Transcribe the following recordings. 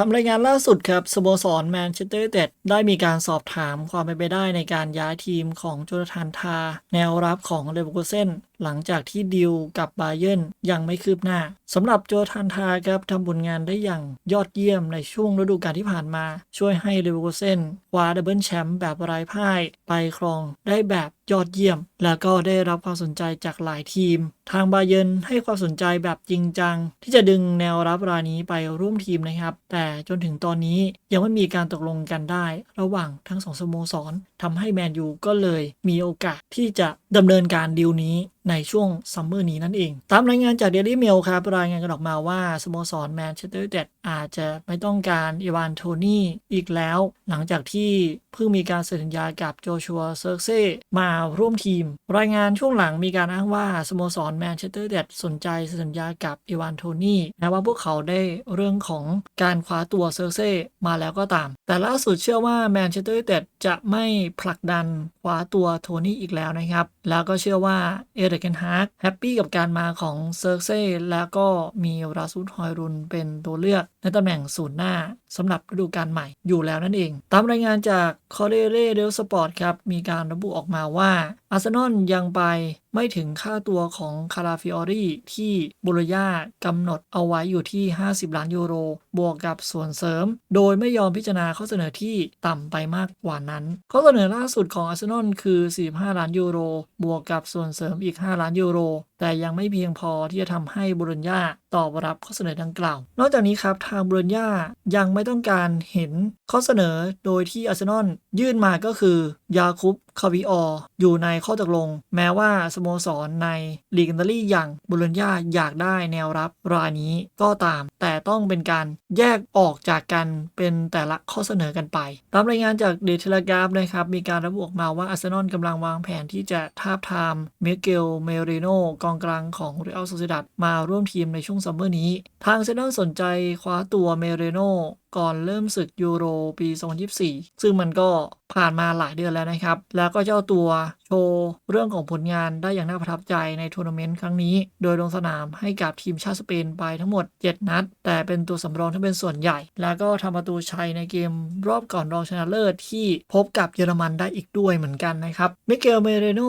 ตามรายงานล่าสุดครับสโมสรแมนเชสเตอร์ยูไนเต็ดได้มีการสอบถามความเป็นไปได้ในการย้ายทีมของโจนาธานทา แนวรับของเลเวอร์คูเซน หลังจากที่ดิวกับบาเยนยังไม่คืบหน้าสำหรับโจทันทาครับทำผลงานได้อย่างยอดเยี่ยมในช่วงฤดูกาลที่ผ่านมา ช่วยให้เลเวอร์คูเซนคว้าดับเบิลแชมป์แบบไร้พ่ายไปครองได้แบบยอดเยี่ยม แล้วก็ได้รับความสนใจจากหลายทีม ทางบาเยนให้ความสนใจแบบจริงจัง ที่จะดึงแนวรับรายนี้ไปร่วมทีมนะครับ แต่จนถึงตอนนี้ยังไม่มีการตกลงกันได้ ระหว่างทั้งสองสโมสรทำให้แมนยูก็เลยมีโอกาสที่จะดำเนินการดีลนี้ ในช่วงซัมเมอร์นี้นั่นเอง ตามรายงานจากเดลี่เมลครับรายงานกันออกมาว่าสโมสรแมนเชสเตอร์ยูไนเต็ด อาจจะไม่ต้องการอีวานโทนี่อีกแล้ว หลังจากที่เพิ่งมีการเซ็นสัญญากับโจชัวเซิร์กเซ่มาร่วมทีม รายงานช่วงหลังมีการอ้างว่าสโมสรแมนเชสเตอร์เต็ดสนใจเซ็นสัญญากับอีวานโทนี่แม้ว่าพวกเขาได้เรื่องของการคว้าตัวเซิร์กเซ่มาแล้วก็ตาม แต่ล่าสุดเชื่อว่าแมนเชสเตอร์เต็ดจะไม่ผลักดันคว้าตัวโทนี่อีกแล้วนะครับ แล้วก็เชื่อว่าเอริกเกนฮาร์ดแฮปปี้กับการมาของเซิร์กเซ่แล้วก็มีราซูดฮอยรุนเป็นตัวเลือกในตำแหน่งศูนย์หน้าสำหรับฤดูกาลใหม่อยู่แล้วนั่นเอง ตามรายงานจากคอเรเร่เดลสปอร์ตครับ มีการระบุออกมาว่าอาร์เซนอลยังไปไม่ถึงค่าตัวของคาราฟิออรีที่บุรยากำหนดเอาไว้อยู่ที่ 50 ล้านยูโร บวกกับส่วนเสริม โดยไม่ยอมพิจารณาข้อเสนอที่ต่ำไปมากกว่านั้น ข้อเสนอล่าสุดของอาร์เซนอลคือ 45 ล้านยูโร บวกกับส่วนเสริมอีก 5 ล้านยูโร แต่ยังไม่เพียงพอที่จะทำให้บุรญาตอบรับข้อเสนอดังกล่าว นอกจากนี้ครับทางบุรญายังไไม่ต้องการเห็นข้อเสนอโดยที่อาร์เซนอลยื่นมาก็คือยาคุป คาวิอออยู่ในข้อตกลง แม้ว่าสโมสรในลีกอิตาลีอย่างบุรญญาอยากได้แนวรับรายนี้ก็ตาม แต่ต้องเป็นการแยกออกจากกันเป็นแต่ละข้อเสนอกันไป ตามรายงานจากเดทเลกราฟนะครับ มีการระบุออกมาว่าอาร์เซนอลกำลังวางแผนที่จะทาบทามเมเกลเมริโนกองกลางของเรอัลโซเซดัดมาร่วมทีมในช่วงซัมเมอร์นี้ ทางอาเซนอลสนใจคว้าตัวเมเรโนก่อนเริ่มศึกยูโรปี 2024 ซึ่งมันก็ผ่านมาหลายเดือนแล้วนะครับ แล้วก็เจ้าตัวโชว์เรื่องของผลงานได้อย่างน่าประทับใจในทัวร์นาเมนต์ครั้งนี้ โดยลงสนามให้กับทีมชาติสเปนไปทั้งหมด 7 นัด แต่เป็นตัวสำรองที่เป็นส่วนใหญ่ แล้วก็ทำประตูชัยในเกมรอบก่อนรองชนะเลิศที่พบกับเยอรมันได้อีกด้วยเหมือนกันนะครับมิเกลเมเรโน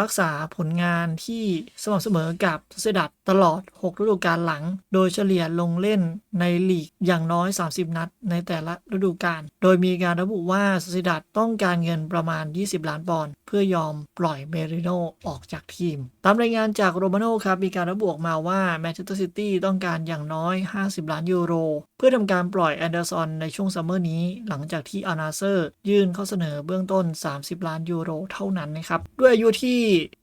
รักษาผลงานที่สม่ำเสมอกับเซดัตตลอด 6 ฤดูกาลหลัง โดยเฉลี่ยลงเล่นในลีกอย่างน้อย 30 นัด ในแต่ละฤดูกาลโดยมีการระบุว่าสซิดัตต้องการเงินประมาณ 20 ล้านปอนด์เพื่อยอมปล่อยเมริโนออกจากทีม ตามรายงานจากโรมาโนครับ มีการระบุออกมาว่าแมนเชสเตอร์ซิตี้ต้องการอย่างน้อย 50 ล้านยูโร เพื่อทำการปล่อยแอนเดอร์สันในช่วงซัมเมอร์นี้ หลังจากที่อานาเซอร์ยื่นข้อเสนอเบื้องต้น 30 ล้านยูโรเท่านั้นนะครับ ด้วยอายุที่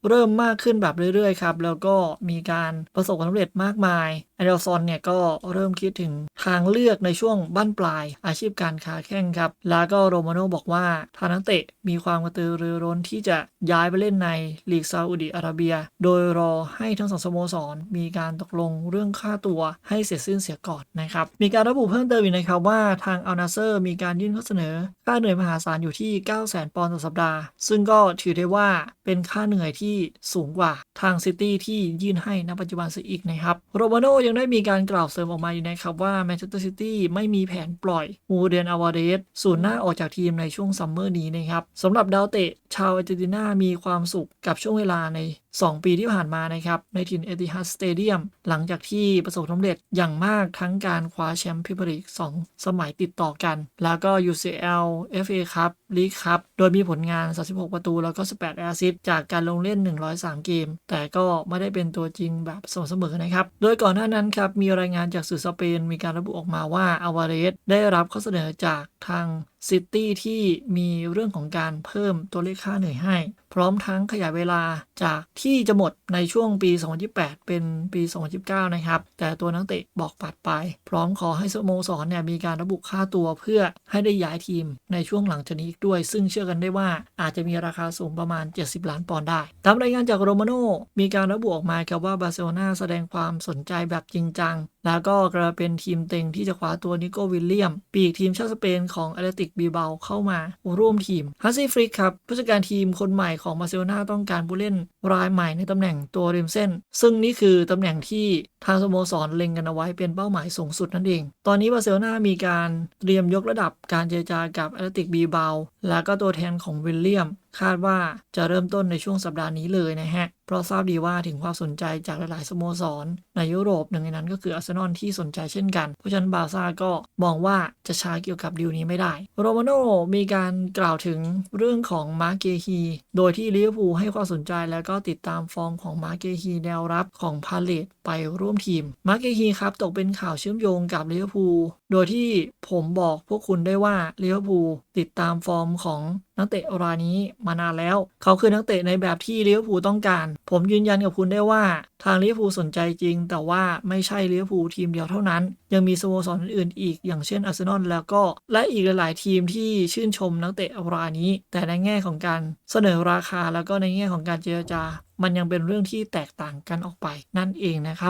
เริ่มมากขึ้นแบบเรื่อยๆครับ แล้วก็มีการประสบความสำเร็จมากมาย แอนเดอร์สันเนี่ยก็เริ่มคิดถึงทางเลือกในช่วงบั้นปลายอาชีพการค้าแข่งครับ แล้วก็โรมาโนบอกว่าทางนักเตะมีความกระตือรือร้นที่จะย้ายไปเล่นในลีกซาอุดิอาระเบีย โดยรอให้ทั้งสองสโมสร มีการตกลงเรื่องค่าตัวให้เสร็จสิ้นเสียก่อนนะครับ มีการระบุเพิ่มเติมอีกนะครับว่าทางอัลนาเซอร์มีการยื่นข้อเสนอ ค่าเหนื่อยมหาศาลอยู่ที่ 9 0 0 0 0 0ปอนด์ต่อสัปดาห์ ซึ่งก็ถือได้ว่าเป็นค่าเหนื่อยที่สูงกว่าทางซิตี้ที่ยื่นให้ณปัจจุบันซะอีกนะครับโรมาโนยังได้มีการกล่าวเสริมออกมาอยู่นะครับว่าแมนเชสเตอร์ซิตี้ไม่มีแผนปล่อยมูเดนอาวาเดสศูนย์หน้าออกจากทีมในช่วงซัมเมอร์นี้นะครับสำหรับดาวเตะชาวอาร์เจนตินามีความสุขกับช่วงเวลาใน 2 ปีที่ผ่านมานะครับในถิ่นเอติฮัดสเตเดียมหลังจากที่ประสบความสำเร็จอย่างมากทั้งการคว้าแชมป์พรีเมียร์ลีก2สมัยติดต่อกัน แล้วก็ UCL FA ครับลีกครับโดยมีผลงาน 36 ประตู แล้วก็ 18 แอซิสจากการลงเล่น 103 เกม แต่ก็ไม่ได้เป็นตัวจริงแบบสม่ำเสมอนะครับ โดยก่อนหน้านั้นครับมีรายงานจากสื่อสเปนมีการระบุออกมาว่าอาวาเรสได้รับข้อเสนอจากทางซิตี้ที่มีเรื่องของการเพิ่มตัวเลขค่าเหนื่อยให้ พร้อมทั้งขยายเวลาจากที่จะหมดในช่วงปี 2028 เป็นปี 2029 นะครับ แต่ตัวนักเตะบอกปัดไป พร้อมขอให้สโมสรเนี่ยมีการระบุค่าตัวเพื่อให้ได้ย้ายทีมในช่วงหลังจากนี้อีกด้วย ซึ่งเชื่อกันได้ว่าอาจจะมีราคาสูงประมาณ 70 ล้านปอนด์ได้ ตามรายงานจากโรมาโนมีการระบุออกมาครับว่าบาร์เซโลนาแสดงความสนใจแบบจริงจังแล้วก็กระเป็นทีมเต็งที่จะคว้าตัวนิโก้วิลเลียม ปีกทีมชาติสเปนของแอตเลติกบีเบาเข้ามาร่วมทีมฮัสซี่ฟริกครับผู้จัดการทีมคนใหม่ของมาเซโลนาต้องการผู้เล่นรายใหม่ในตำแหน่งตัวริมเส้น ซึ่งนี่คือตำแหน่งที่ทางสโมสรเล็งกันเอาไว้เป็นเป้าหมายสูงสุดนั่นเอง ตอนนี้บาร์เซโลนามีการเตรียมยกระดับการเจรจากับแอตเลติกบีเบาและก็ตัวแทนของวิลเลียม คาดว่าจะเริ่มต้นในช่วงสัปดาห์นี้เลยนะฮะ เพราะทราบดีว่าถึงความสนใจจากหลาย ๆ สโมสร ในยุโรปหนึ่งในนั้นก็คืออาร์เซนอลที่สนใจเช่นกัน เพราะฉะนั้นบาร์ซ่าก็มองว่าจะช้าเกี่ยวกับดีลนี้ไม่ได้ โรมาโน่มีการกล่าวถึงเรื่องของมาเกฮี โดยที่ลิเวอร์พูลให้ความสนใจแล้วก็ติดตามฟอร์มของมาเกฮีแนวรับของพาเลตไปร่วมทีม มาเกฮีครับตกเป็นข่าวเชื่อมโยงกับลิเวอร์พูล โดยที่ผมบอกพวกคุณได้ว่าลิเวอร์พูลติดตามฟอร์มของ นักเตะรายนี้มานานแล้ว เขาคือนักเตะในแบบที่ลิเวอร์พูลต้องการ ผมยืนยันกับคุณได้ว่าทางลิเวอร์พูลสนใจจริง แต่ว่าไม่ใช่ลิเวอร์พูลทีมเดียวเท่านั้น ยังมีสโมสรอื่นอีก อย่างเช่นอาร์เซนอลแล้วก็และอีกหลาย ๆ ทีมที่ชื่นชมนักเตะรายนี้ แต่ในแง่ของการเสนอราคาแล้วก็ในแง่ของการเจรจา มันยังเป็นเรื่องที่แตกต่างกันออกไปนั่นเองนะครับ